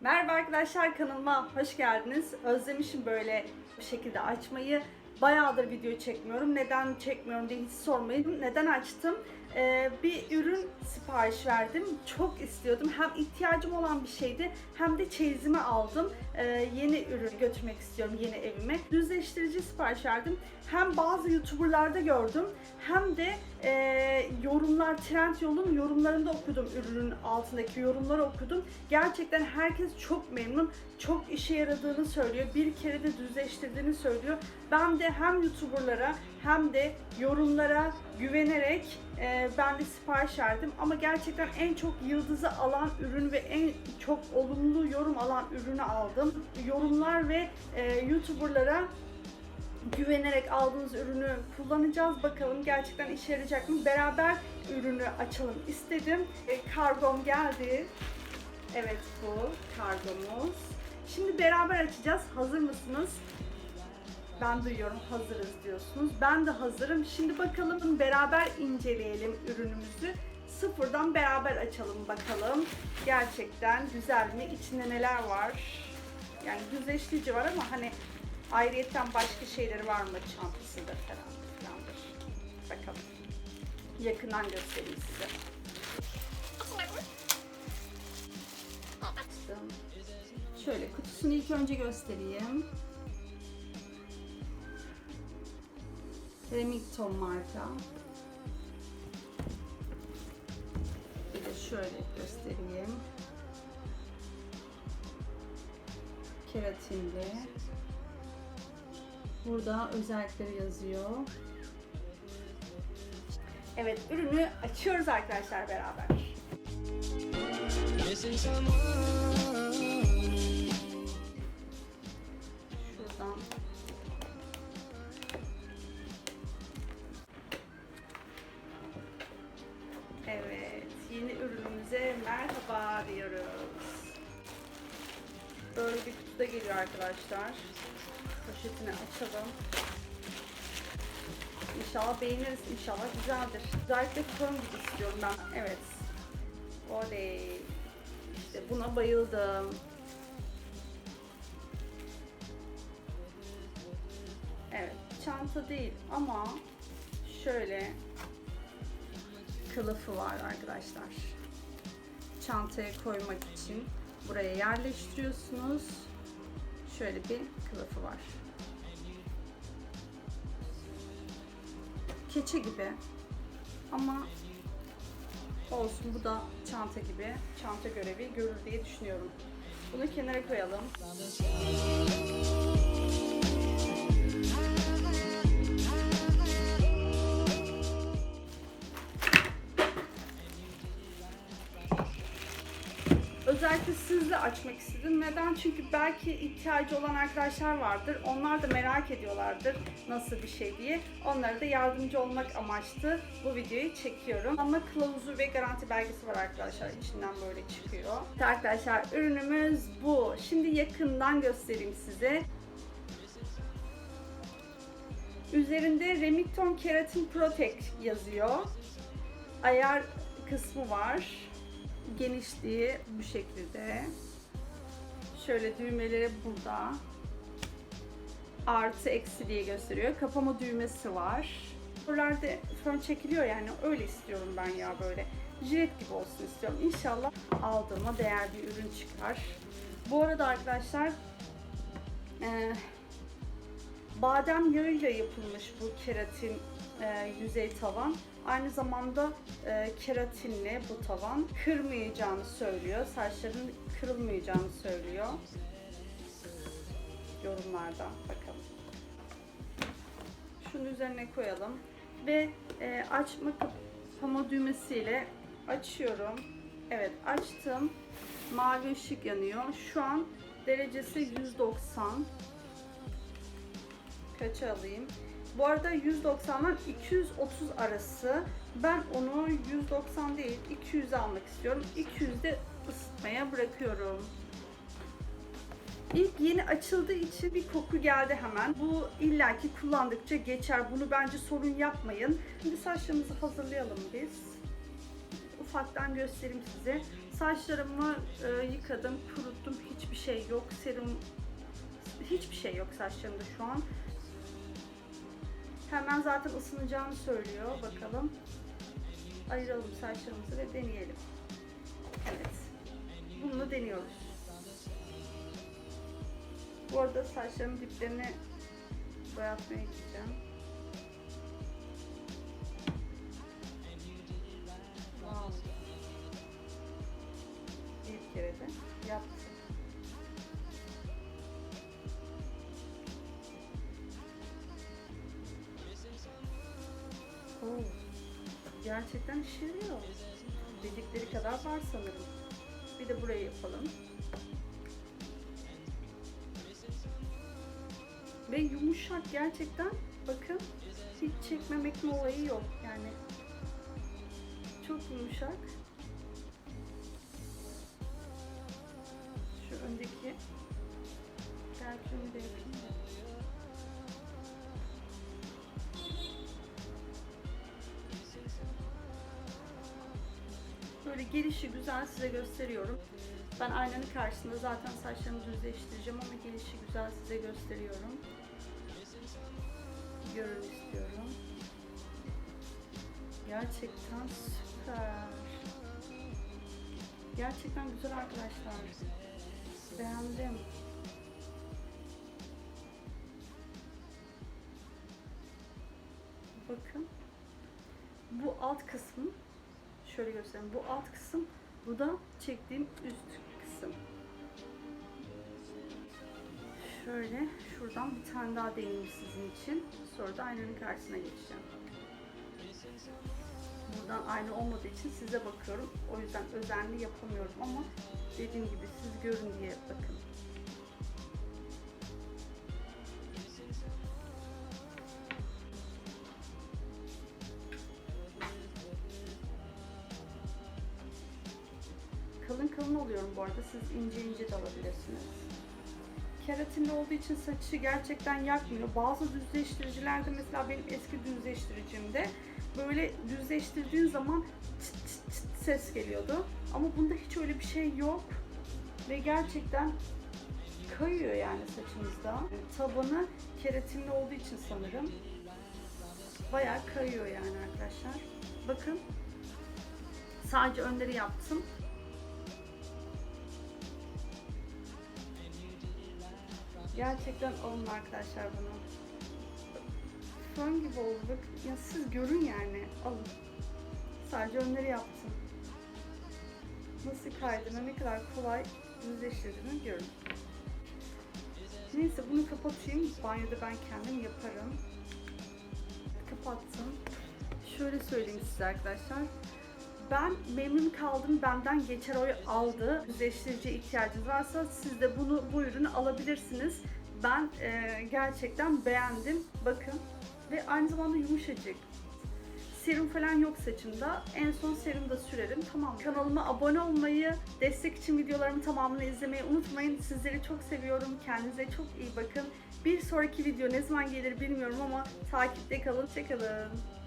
Merhaba arkadaşlar kanalıma hoş geldiniz. Özlemişim böyle bu şekilde açmayı. Bayağıdır video çekmiyorum. Neden çekmiyorum diye hiç sormayın. Neden açtım? Ee, bir ürün sipariş verdim. Çok istiyordum. Hem ihtiyacım olan bir şeydi hem de çeyizimi aldım. Ee, yeni ürün götürmek istiyorum yeni evime. Düzleştirici sipariş verdim. Hem bazı youtuberlarda gördüm hem de e, yorumlar Trendyol'un yorumlarında okudum ürünün altındaki yorumları okudum. Gerçekten herkes çok memnun. Çok işe yaradığını söylüyor. Bir kere de düzleştirdiğini söylüyor. Ben de hem YouTuber'lara hem de yorumlara güvenerek e, ben de sipariş verdim. Ama gerçekten en çok yıldızı alan ürün ve en çok olumlu yorum alan ürünü aldım. Yorumlar ve e, YouTuber'lara güvenerek aldığınız ürünü kullanacağız. Bakalım gerçekten işe yarayacak mı? Beraber ürünü açalım istedim. E, kargom geldi. Evet bu kargomuz. Şimdi beraber açacağız. Hazır mısınız? Ben duyuyorum hazırız diyorsunuz. Ben de hazırım. Şimdi bakalım beraber inceleyelim ürünümüzü. Sıfırdan beraber açalım bakalım. Gerçekten güzel mi? İçinde neler var? Yani düzleştirici var ama hani ayrıyetten başka şeyleri var mı? Çantasıdır falan filandır. Bakalım. Yakından göstereyim size. Şöyle kutusunu ilk önce göstereyim. Remington marka. Bir de şöyle göstereyim. Keratinli. Burada özellikleri yazıyor. Evet, ürünü açıyoruz arkadaşlar beraber. Diyoruz. Böyle bir kutuda geliyor arkadaşlar. Poşetini açalım. İnşallah beğeniriz, inşallah güzeldir. Özellikle fön gibi istiyorum ben. Evet. Oley. İşte buna bayıldım. Evet, çanta değil ama şöyle kılıfı var arkadaşlar. Çantaya koymak için buraya yerleştiriyorsunuz. Şöyle bir kılıfı var. Keçe gibi ama olsun bu da çanta gibi çanta görevi görür diye düşünüyorum. Bunu kenara koyalım. Özellikle sizle açmak istedim. Neden? Çünkü belki ihtiyacı olan arkadaşlar vardır. Onlar da merak ediyorlardır nasıl bir şey diye. Onlara da yardımcı olmak amaçlı bu videoyu çekiyorum. Ama kılavuzu ve garanti belgesi var arkadaşlar. İçinden böyle çıkıyor. Evet arkadaşlar ürünümüz bu. Şimdi yakından göstereyim size. Üzerinde Remington Keratin Protect yazıyor. Ayar kısmı var. Genişliği bu şekilde. Şöyle düğmeleri burada. Artı eksi diye gösteriyor. Kapama düğmesi var. Buralarda fön çekiliyor yani öyle istiyorum ben ya böyle. Jilet gibi olsun istiyorum. İnşallah aldığıma değer bir ürün çıkar. Bu arada arkadaşlar eee badem yağıyla yapılmış bu keratin e, yüzey tavan. Aynı zamanda e, keratinli bu tavan. Kırmayacağını söylüyor. Saçların kırılmayacağını söylüyor. Yorumlarda bakalım. Şunu üzerine koyalım. Ve e, açma kapama düğmesiyle açıyorum. Evet açtım. Mavi ışık yanıyor. Şu an derecesi 190 kaça alayım? Bu arada 190'dan 230 arası. Ben onu 190 değil 200 almak istiyorum. 200'de ısıtmaya bırakıyorum. İlk yeni açıldığı için bir koku geldi hemen. Bu illaki kullandıkça geçer. Bunu bence sorun yapmayın. Şimdi saçlarımızı hazırlayalım biz. ufaktan göstereyim size. Saçlarımı e, yıkadım, kuruttum. Hiçbir şey yok. Serum hiçbir şey yok saçlarımda şu an. Hemen zaten ısınacağını söylüyor. Bakalım. Ayıralım saçlarımızı ve deneyelim. Evet. Bunu deniyoruz. Bu arada saçlarımın diplerini boyatmaya gideceğim. Gerçekten işe yarıyor. Dedikleri kadar var sanırım. Bir de burayı yapalım. Ve yumuşak gerçekten. Bakın hiç çekmemekle olayı yok yani. Çok yumuşak. Şu öndeki de yapayım da. Böyle gelişi güzel size gösteriyorum. Ben aynanın karşısında zaten saçlarımı düzleştireceğim ama gelişi güzel size gösteriyorum. Görün istiyorum. Gerçekten süper. Gerçekten güzel arkadaşlar. Beğendim. Bakın. Bu alt kısmı şöyle göstereyim. Bu alt kısım, bu da çektiğim üst kısım. Şöyle şuradan bir tane daha deneyeyim sizin için. Sonra da aynanın karşısına geçeceğim. Buradan ayna olmadığı için size bakıyorum. O yüzden özenli yapamıyorum ama dediğim gibi siz görün diye bakın. Oluyorum bu arada. Siz ince ince de alabilirsiniz. Keratinli olduğu için saçı gerçekten yakmıyor. Bazı düzleştiricilerde mesela benim eski düzleştiricimde böyle düzleştirdiğin zaman çıt çıt çıt ses geliyordu. Ama bunda hiç öyle bir şey yok. Ve gerçekten kayıyor yani saçınızda. Tabanı keratinli olduğu için sanırım. Bayağı kayıyor yani arkadaşlar. Bakın. Sadece önleri yaptım. Gerçekten alın arkadaşlar bunu. Fön gibi oldu. Bak, ya siz görün yani. Alın. Sadece önleri yaptım. Nasıl kaydığını, ne kadar kolay düzleştirdiğini görün. Neyse bunu kapatayım. Banyoda ben kendim yaparım. Kapattım. Şöyle söyleyeyim size arkadaşlar. Ben memnun kaldım. Benden geçer oy aldı. Düzleştirici ihtiyacınız varsa siz de bunu bu ürünü alabilirsiniz. Ben e, gerçekten beğendim. Bakın ve aynı zamanda yumuşacık. Serum falan yok saçımda. En son serum da sürerim. Tamam. Kanalıma abone olmayı, destek için videolarımın tamamını izlemeyi unutmayın. Sizleri çok seviyorum. Kendinize çok iyi bakın. Bir sonraki video ne zaman gelir bilmiyorum ama takipte kalın. Hoşçakalın.